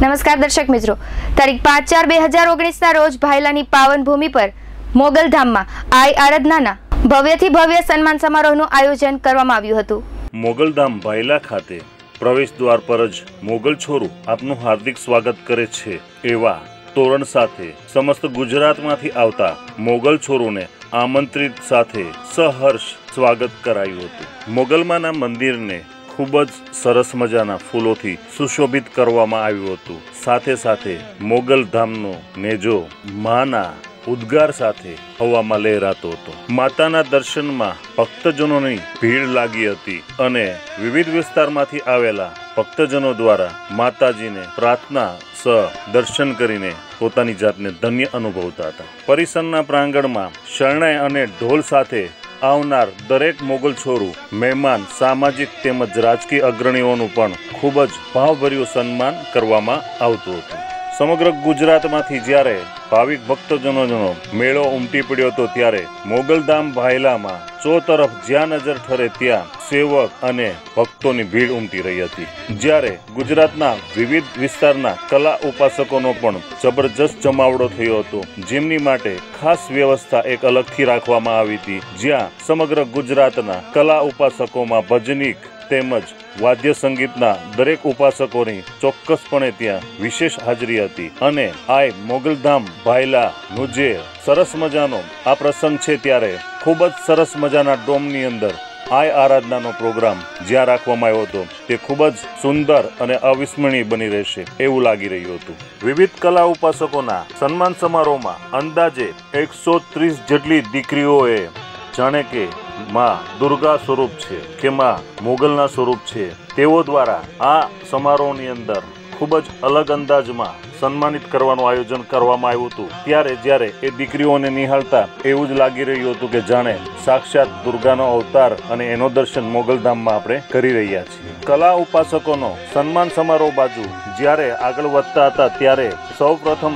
નમસ્કાર દર્શક મિત્રો. તારીખ પાંચ ચાર બે હજાર ઓગણીસના રોજ ભાયલાની પાવન ભૂમિ પર મોગલધામમાં આઈ આરાધનાના ભવ્યથી ભવ્ય સન્માન સમારોહનું આયોજન કરવામાં આવ્યું હતું. મોગલધામ ભાયલા ખાતે પ્રવેશ દ્વાર પર જ મોગલ છોરું આપનું હાર્દિક સ્વાગત કરે છે. એવા તોરણ સાથે સમસ્ત ગુજરાતમાંથી આવતા મોગલ છોરોને આમંત્રિત સાથે સહર્ષ સ્વાગત કરાયું હતું. મોગલમાના મંદિરને ખૂબ જ સરસ મજાના ફૂલોથી સુશોભિત કરવામાં આવ્યું હતું. સાથે સાથે મોગલ ધામનો નેજો માના ઉદ્ગાર સાથે હવામાં લહેરાતો હતો. માતાના દર્શનમાં ભક્તજનોની ભીડ લાગી હતી અને વિવિધ વિસ્તારમાંથી આવેલા ભક્તજનો દ્વારા માતાજીને પ્રાર્થના સ દર્શન કરીને પોતાની જાતને ધન્ય અનુભવતા હતા. પરિસરના પ્રાંગણમાં શરણાઈ અને ઢોલ સાથે આવનાર દરેક મોગલ છોરું, મહેમાન, સામાજિક તેમજ રાજકીય અગ્રણીઓનું પણ ખૂબ જ ભાવભર્યું સન્માન કરવામાં આવતું હતું. સમગ્ર ગુજરાતમાંથી જ્યારે ભાવિક ભક્તજનોનો મેળો ઉમટી પડ્યો હતો ત્યારે મોગલધામ ભાયલામાં ચો તરફ જ્યાં નજર ઠરે ત્યાં સેવક અને ભક્તોની ભીડ ઉમટી રહી હતી. જ્યારે ગુજરાતના વિવિધ વિસ્તારના કલા ઉપાસકોનો પણ જબરજસ્ત જમાવડો થયો હતો. જેમની માટે ખાસ વ્યવસ્થા એક અલગથી રાખવામાં આવી હતી. જ્યાં સમગ્ર ગુજરાતના કલા ઉપાસકોમાં ભજનીક તેમજ વાદ્ય સંગીતના દરેક ઉપાસકોની ચોક્કસપણે ત્યાં વિશેષ હાજરી હતી. અને આય મોગલધામ ભાયલા નું સરસ મજાનો આ પ્રસંગ છે, ત્યારે ખૂબ જ સરસ મજાના ડોમની અંદર આય આરાધનાનો પ્રોગ્રામ જ્યાં રાખવામાં આવ્યો હતો, તે ખૂબ જ સુંદર અને અવિસ્મરણીય બની રહેશે એવું લાગી રહ્યું હતું. વિવિધ કલા ઉપાસકોના સન્માન સમારોહમાં અંદાજે એકસો ત્રીસ જેટલી દીકરીઓએ જાણે કે માં દુર્ગા સ્વરૂપ છે કે માં મોગલના સ્વરૂપ છે, તેઓ દ્વારા આ સમારોહની અંદર ખૂબ જ અલગ અંદાજમાં સન્માનિત કરવાનું આયોજન કરવામાં આવ્યું હતું. ત્યારે જ્યારે એ દીકરીઓને નિહાળતા એવું જ લાગી રહ્યું હતું કે જાણે સાક્ષાત દુર્ગાનો અવતાર અને એનો દર્શન મોગલધામમાં આપણે કરી રહ્યા છીએ. કલા ઉપાસકોનો સન્માન સમારોહ બાજુ જ્યારે આગળ વધતા હતા ત્યારે સૌ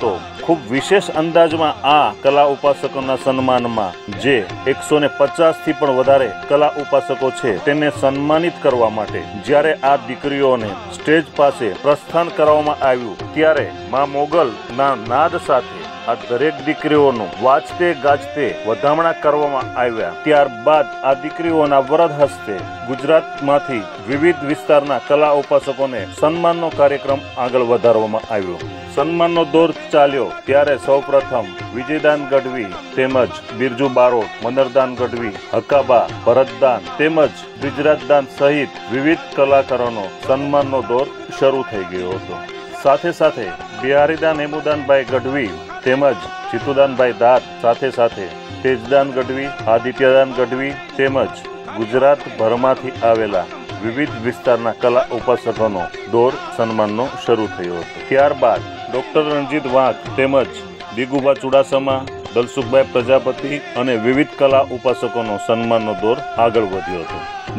તો ખૂબ વિશેષ અંદાજમાં આ કલા ઉપાસકોના સન્માનમાં જે એકસો ને પચાસથી પણ વધારે કલા ઉપાસકો છે તેને સન્માનિત કરવા માટે જ્યારે આ દીકરીઓને સ્ટેજ પાસે પ્રસ્થાન કરવામાં આવ્યું, ત્યારે મા મોગલ ના નાદ સાથે આ દરેક દીકરીઓનું વાજતે ગાજતે વધામણા કરવામાં આવ્યા. ત્યારબાદ આ દીકરીઓના વરદ હસ્તે ગુજરાતમાંથી વિવિધ વિસ્તારના કલા ઉપાસકોને સન્માનનો કાર્યક્રમ આગળ વધારવામાં આવ્યો. સન્માનનો દોર ચાલ્યો ત્યારે સૌપ્રથમ વિજયદાન ગઢવી તેમજ બિરજુ બારોટ, મનરદાન ગઢવી, હકાબા, ભરતદાન તેમજ ગુજરાતદાન સહિત વિવિધ કલાકારોનો સન્માનનો દોર શરૂ થઈ ગયો હતો. સાથે સાથે બિહારીદાન હેમુદાનભાઈ ગઢવી તેમજ જીતુદાનભાઈ દાત સાથે સાથે તેજદાન ગઢવી, આદિત્યદાન ગઢવી તેમજ ગુજરાત ભરમાંથી આવેલા વિવિધ વિસ્તારના કલા ઉપાસકોનો દોર સન્માનનો શરૂ થયો હતો. ત્યારબાદ ડોક્ટર રણજીત વાઘ તેમજ દિગુભા ચુડાસમા દલસુખભાઈ પ્રજાપતિ અને વિવિધ કલા ઉપાસકોનો સન્માનનો દોર આગળ વધ્યો હતો.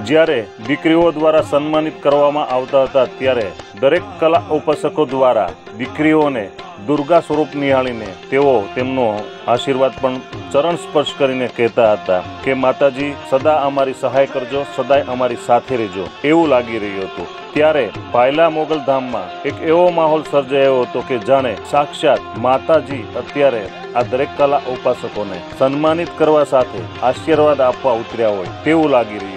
જ્યારે દીકરીઓ દ્વારા સન્માનિત કરવામાં આવતા હતા, ત્યારે દરેક કલા ઉપાસકો દ્વારા દીકરીઓને દુર્ગા સ્વરૂપ નિહાળીને તેઓ તેમનો આશીર્વાદ પણ ચરણ સ્પર્શ કરીને કહેતા હતા કે માતાજી, સદા અમારી સહાય કરજો, સદાય અમારી સાથે રહેજો. એવું લાગી રહ્યું હતું. ત્યારે પાયલા મોગલ ધામમાં એક એવો માહોલ સર્જાયો હતો કે જાણે સાક્ષાત માતાજી અત્યારે આ દરેક કલા ઉપાસકોને સન્માનિત કરવા સાથે આશીર્વાદ આપવા ઉતર્યા હોય તેવું લાગી રહ્યું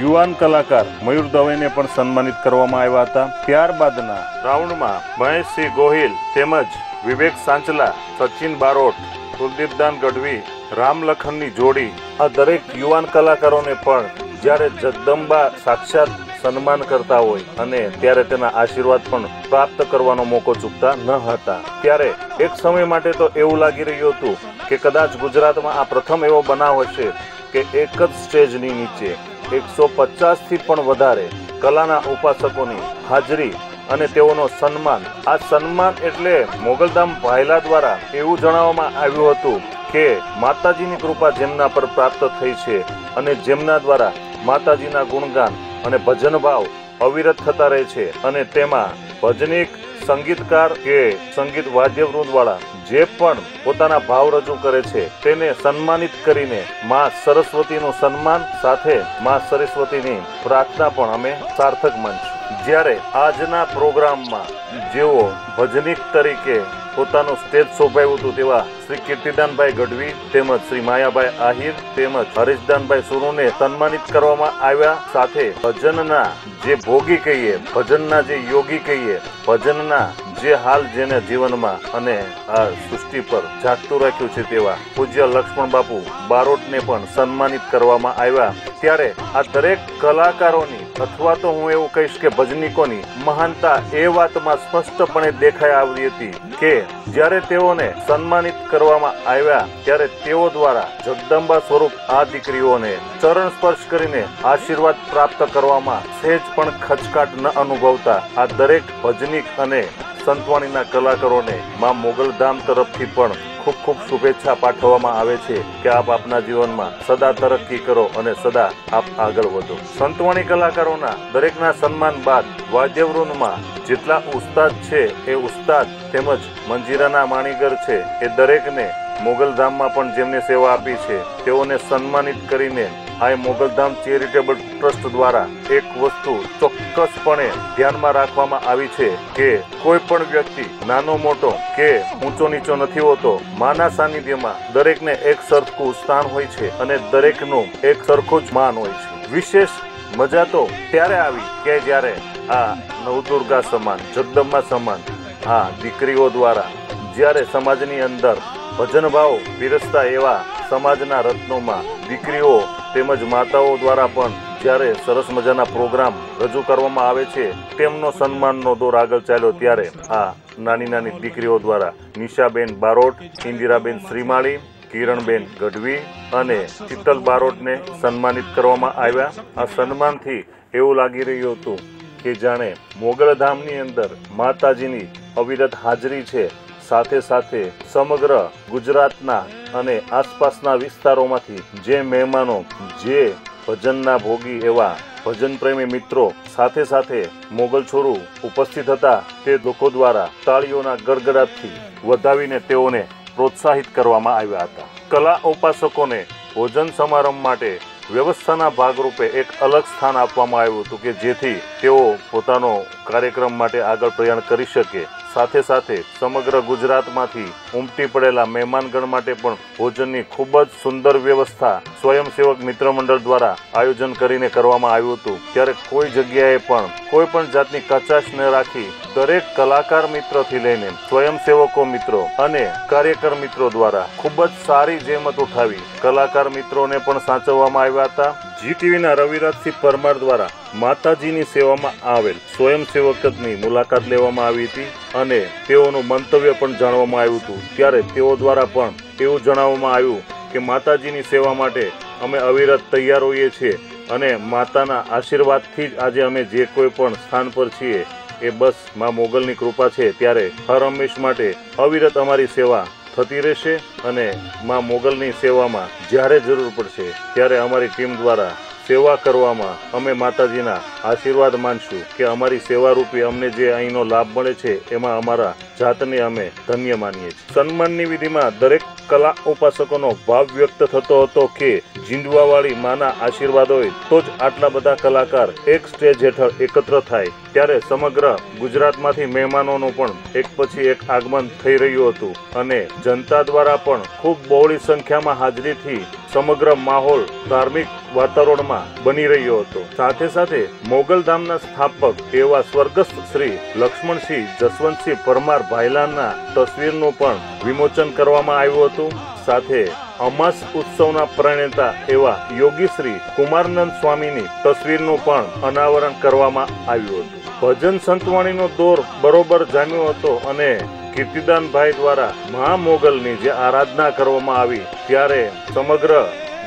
યુવાન કલાકાર મયુર દવેને પણ સન્માનિત કરવામાં આવ્યા હતા. ત્યારબાદના રાઉન્ડમાં મહેશસિંહ ગોહિલ તેમજ વિવેક સાંચલા, સચિન બારોટ, કુલદીપદાન ગઢવી રામલખનની જોડી આ દરેક યુવાન કલાકારોને પણ જ્યારે જગદંબા સાક્ષાત સન્માન કરતા હોય અને ત્યારે તેના આશીર્વાદ પણ પ્રાપ્ત કરવાનો મોકો ચૂકતા ન હતા. ત્યારે એક સમય માટે તો એવું લાગી રહ્યું હતું કે કદાચ ગુજરાતમાં આ પ્રથમ એવો બનાવ હશે કે એક જ સ્ટેજની નીચે એકસો પચાસથી પણ વધારે કલાના ઉપાસકોની હાજરી અને તેઓનો સન્માન. આ સન્માન એટલે મોગલધામ ભાયલા દ્વારા એવું જણાવવામાં આવ્યું હતું કે માતાજીની કૃપા જેમના પર પ્રાપ્ત થઈ છે અને જેમના દ્વારા માતાજીના ગુણગાન અને ભજન ભાવ અવિરત થતા રહે છે અને તેમાં ભજનિક સંગીતકાર કે સંગીત વાદ્યવૃંદ વાળા જે પણ પોતાના ભાવ રજૂ કરે છે, તેને સન્માનિત કરીને માં સરસ્વતીનું સન્માન સાથે માં સરસ્વતીની પ્રાર્થના પણ અમે સાર્થક માનશું. જ્યારે આજના પ્રોગ્રામમાં જેઓ ભજનિક તરીકે પોતાનું સ્ટેજ શોભાયું હતું તેવા શ્રી કીર્તિદાનભાઈ ગઢવી તેમજ શ્રી માયાભાઈ આહિર તેમજ હરીશદાનભાઈ સુરુને સન્માનિત કરવામાં આવ્યા. સાથે ભજનના જે ભોગી કહીએ, ભજનના જે યોગી કહીએ, ભજનના જે હાલ જેને જીવનમાં અને આ સૃષ્ટિ પર જાગતું રાખ્યું છે તેવા પૂજ્ય લક્ષ્મણ બાપુ બારોટને પણ સન્માનિત કરવામાં આવ્યા. ત્યારે આ દરેક કલાકારોની અથવા તો હું એવું કહીશ કે ભજનિકોની મહાનતા એ વાતમાં સ્પષ્ટપણે દેખાઈ આવી હતી કે જ્યારે તેઓને સન્માનિત કરવામાં આવ્યા ત્યારે તેઓ દ્વારા જગદંબા સ્વરૂપ આ દીકરીઓને ચરણ સ્પર્શ કરીને આશીર્વાદ પ્રાપ્ત કરવામાં સહેજ પણ ખચકાટ ન અનુભવતા આ દરેક ભજનિક અને સંતવાણીના કલાકારોને માં મોગલધામ તરફથી પણ ખૂબ ખૂબ શુભેચ્છા પાઠવવામાં આવે છે કે આપ આપના જીવનમાં સદા તરક્કી કરો અને સદા આપ આગળ વધો. સંતવાણી કલાકારોના દરેકના સન્માન બાદ વાદ્યવૃંદમાં જેટલા ઉસ્તાદ છે એ ઉસ્તાદ તેમજ મંજીરાના માણીગર છે એ દરેકને મોગલધામમાં પણ જેમને સેવા આપી છે તેઓને સન્માનિત કરીને આ મોગલધામ ચેરિટેબલ ટ્રસ્ટ દ્વારા એક વસ્તુ ચોક્કસપણે ધ્યાનમાં રાખવામાં આવી છે કે કોઈ પણ વ્યક્તિ, નાનો મોટો કે ઊંચો નીચો નથી હોતો, માના સાનિધ્યમાં દરેકને એક સરખું સ્થાન હોય છે અને દરેકનું એક સરખું જ માન હોય છે. વિશેષ મજા તો ત્યારે આવી કે જ્યારે આ નવદુર્ગા સમાન, જગદંબા સમાન, આ દીકરીઓ દ્વારા જ્યારે સમાજની અંદર ભજન ભાવ વિરસતા એવા સમાજના રત્નોમાં દીકરીઓ તેમજ માતાઓ દ્વારા પણ જ્યારે સરસ મજાના પ્રોગ્રામ રજૂ કરવામાં આવે છે, તેમનો સન્માનનો દોર આગળ ચાલ્યો ત્યારે આ નાની નાની દીકરીઓ દ્વારા નિશાબેન બારોટ, ઇન્દિરાબેન શ્રીમાળી, કિરણબેન ગઢવી અને શીતલ બારોટને સન્માનિત કરવામાં આવ્યા. આ સન્માનથી એવું લાગી રહ્યું હતું કે જાણે મોગલધામની અંદર માતાજીની અવિરત હાજરી છે. સાથે સાથે સમગ્ર ગુજરાતના અને આસપાસના વિસ્તારોમાંથી જે મહેમાનો, જે ભજનના ભોગી એવા ભજન પ્રેમી મિત્રો સાથે સાથે મોગલ છોરું ઉપસ્થિત હતા, તે લોકો દ્વારા તાળીઓના ગડગડાટથી વધાવીને તેઓને પ્રોત્સાહિત કરવામાં આવ્યા હતા. કલા ઉપાસકોને ભોજન સમારંભ માટે વ્યવસ્થાના ભાગરૂપે એક અલગ સ્થાન આપવામાં આવ્યું હતું કે જેથી તેઓ પોતાનો કાર્યક્રમ માટે આગળ પ્રયાણ કરી શકે. સાથે સાથે સમગ્ર ગુજરાતમાંથી ઉમટી પડેલા મહેમાનગણ માટે પણ ભોજનની ખૂબ જ સુંદર વ્યવસ્થા સ્વયંસેવક મિત્ર મંડળ દ્વારા આયોજન કરીને કરવામાં આવ્યું હતું. ત્યારે કોઈ જગ્યાએ પણ કોઈ પણ જાતની કચાશ ન રાખી દરેક કલાકાર મિત્રથી લઈને સ્વયંસેવકો મિત્રો અને કાર્યકર મિત્રો દ્વારા ખૂબ જ સારી જેમત ઉઠાવી કલાકાર મિત્રોને પણ સાચવવામાં આવ્યા હતા. જીટીવીના રવિરાજસિંહ પરમાર દ્વારા માતાજીની સેવામાં આવેલ સ્વયંસેવકની મુલાકાત લેવામાં આવી હતી. અને તેઓનું મંતવ્ય પણ જાણવામાં આવ્યું હતું. ત્યારે તેઓ દ્વારા પણ એવું જણાવવામાં આવ્યું કે માતાજીની સેવા માટે અમે અવિરત તૈયાર હોઈએ છીએ અને માતાના આશીર્વાદથી જ આજે અમે જે કોઈ પણ સ્થાન પર છીએ એ બસમાં મોગલની કૃપા છે. ત્યારે હર હંમેશ માટે અવિરત અમારી સેવા થતી રહેશે અને માં મોગલની સેવામાં જ્યારે જરૂર પડશે ત્યારે અમારી ટીમ દ્વારા સેવા કરવામાં અમે માતાજીના આશીર્વાદ માનશું કે અમારી સેવારૂપી અમને જે અહીંનો લાભ મળે છે, એમાં અમારા જાતને અમે ધન્ય માનીએ છીએ. સન્માનની વિધિમાં દરેક કલા ઉપાસકોનો ભાવ વ્યક્ત થતો હતો કે જીંડવાવાળી માના આશીર્વાદ હોય તો જ આટલા બધા કલાકાર એક સ્ટેજ હેઠળ એકત્ર થાય. ત્યારે સમગ્ર ગુજરાતમાંથી મહેમાનોનું પણ એક પછી એક આગમન થઈ રહ્યું હતું અને જનતા દ્વારા પણ ખૂબ બહોળી સંખ્યામાં હાજરીથી સમગ્ર માહોલ ધાર્મિક વાતાવરણમાં બની રહ્યો હતો. સાથે સાથે મોગલધામના સ્થાપક એવા સ્વર્ગસ્થ શ્રી લક્ષ્મણસિંહ જસવંતસિંહ પરમાર ભાઈલાના તસવીરનું પણ વિમોચન કરવામાં આવ્યું હતું. સાથે અમાસ ઉત્સવના પ્રણેતા એવા યોગી શ્રી કુમારનંદ સ્વામીની તસવીરનું પણ અનાવરણ કરવામાં આવ્યું હતું. ભજન સંતવાણીનો દોર બરોબર જામ્યો હતો અને કીર્તિદાનભાઈ દ્વારા મહામોગલની જે આરાધના કરવામાં આવી, ત્યારે સમગ્ર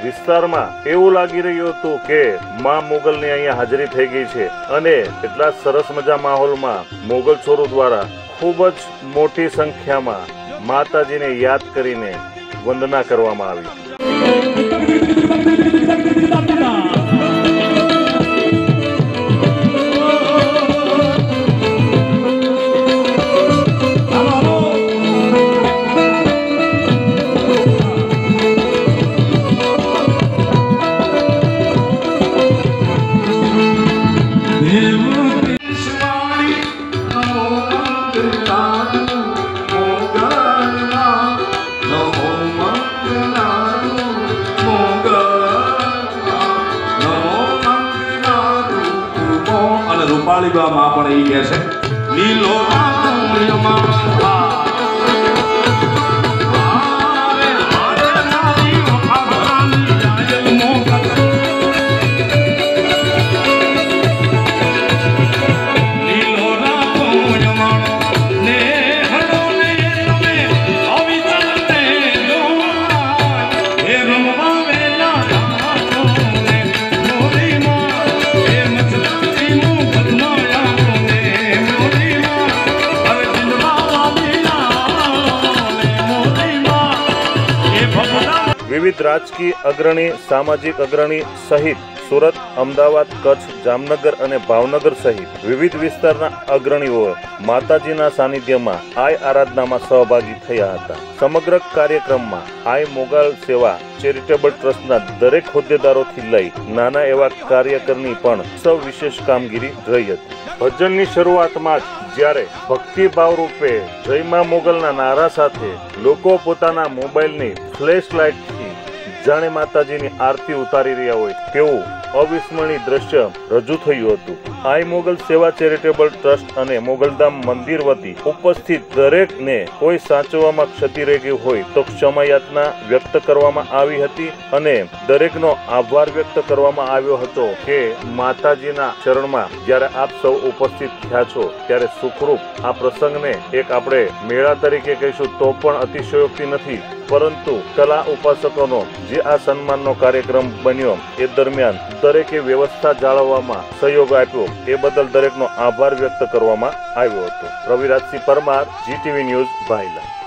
વિસ્તારમાં એવું લાગી રહ્યું હતું કે મા મોગલની અહીંયા હાજરી થઈ ગઈ છે અને એટલા સરસ મજા માહોલમાં મોગલ છોરો દ્વારા ખૂબ જ મોટી સંખ્યામાં માતાજીને યાદ કરીને વંદના કરવામાં આવી. અને રૂપાળી બા માં પણ એ કહે છે લીલો રામયમાં રાજકીય અગ્રણી, સામાજિક અગ્રણી સહિત સુરત, અમદાવાદ, કચ્છ, જામનગર અને ભાવનગર સહિત વિવિધ વિસ્તારના અગ્રણીઓ માતાજીના સાનિધ્યમાં આય આરાધનામાં સહભાગી થયા હતા. સમગ્ર કાર્યક્રમમાં આય મોગાલ સેવા ચેરિટેબલ ટ્રસ્ટના દરેક હોદ્દેદારોથી લઈ નાના એવા કાર્યકરની પણ સૌ વિશેષ કામગીરી રહી હતી. ભજનની શરૂઆતમાં જ જ્યારે ભક્તિભાવ રૂપે જય મા મોગલના નારા સાથે લોકો પોતાના મોબાઈલની ફ્લેશ લાઇટથી જાણે માતાજીની આરતી ઉતારી રહ્યા હોય તેવું અવિસ્મરણીય દ્રશ્ય રજૂ થયું હતું. આઈ મોગલ સેવા ચેરિટેબલ ટ્રસ્ટ અને મોગલધામ મંદિર વતી ઉપસ્થિત દરેકને કોઈ સાચવવામાં ક્ષતિ રહી ગઈ હોય તો ક્ષમા યાચના વ્યક્ત કરવામાં આવી હતી અને દરેકનો આભાર વ્યક્ત કરવામાં આવ્યો હતો કે માતાજીના ચરણમાં જ્યારે આપ સૌ ઉપસ્થિત થયા છો ત્યારે સુખરૂપ આ પ્રસંગને એક આપણે મેળા તરીકે કહીશું તો પણ અતિશયોક્તિ નથી. પરંતુ કલા ઉપાસકોનો જે આ સન્માનનો કાર્યક્રમ બન્યો એ દરમિયાન દરેકે વ્યવસ્થા જાળવવામાં સહયોગ આપ્યો એ બદલ દરેકનો આભાર વ્યક્ત કરવામાં આવ્યો હતો. Ravirajsinh Parmar GTV news Bhaila